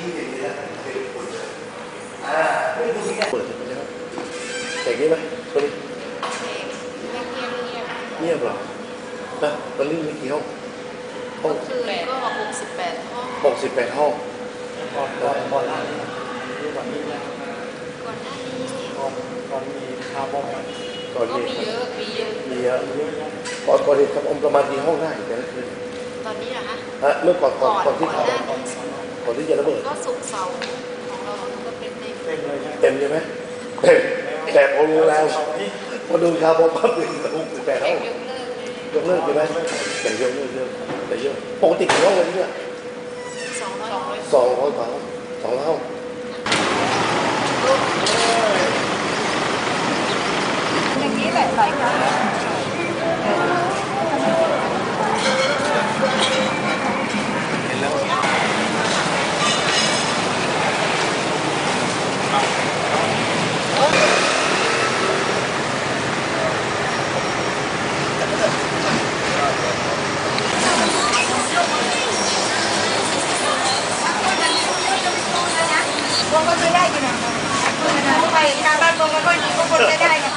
ชี้อย่างนี้ไหมาไม่เบงนี้ไมสวัสดีเงียบเหรอนะตอนนี้มีกี่ห้องห้องคือก็หกสิบแปดห้องหกสิบแปดห้องก่อนก่อนก่อนหน้านี้ก่อนนี้ก่อนหน้านี้ก่อนก่อนมีคาร์บอนก่อนมีเยอะมีเยอะมีเยอะก่อนก่อนเหตุครับอมประมาณกี่ห้องได้แต่ละคืนตอนนี้เหรอคะเมื่อก่อนก่อนก่อนที่คาร์บอน อนที่จะระเบิดก็สุกร์เสาร์ของเราก็เป็นในเต็มเลยใช่ไหมเต็มใช่ไหมเต็มแต่พอรู้แล้วเสาร์นี้พอดูคาร์บอนปั๊บถึงหกสิบแปดแข่ห้องงยกเลิกเลยยกเลิกใช่ไหมแต่ยกเลิกเยอะแต่เยอะปกติกี่ห้องเลยที่เนี่ยสองร้อยสองร้อยกว่าห้องสองร้อยห้องอย่างนี้แหละหลายครั้ง งก็ไม่ได้กันนะไปชาวบ้านวงก็ก็ดีก็คนไม่ได้กัน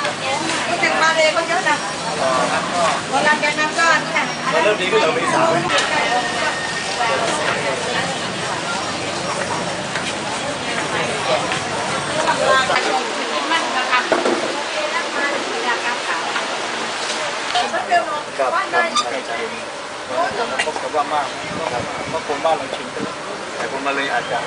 รู้สึกมาเลยก็เยอะนะวันหลังจากนั้นก็นี่นะมันเริ่มดีขึ้นแล้วมีสาวไหมมันนะคะครับครับใช่ใช่พบกับว่ามากเพราะคนบ้านเราชินไปแล้วแต่คนมาเลยอาจจะ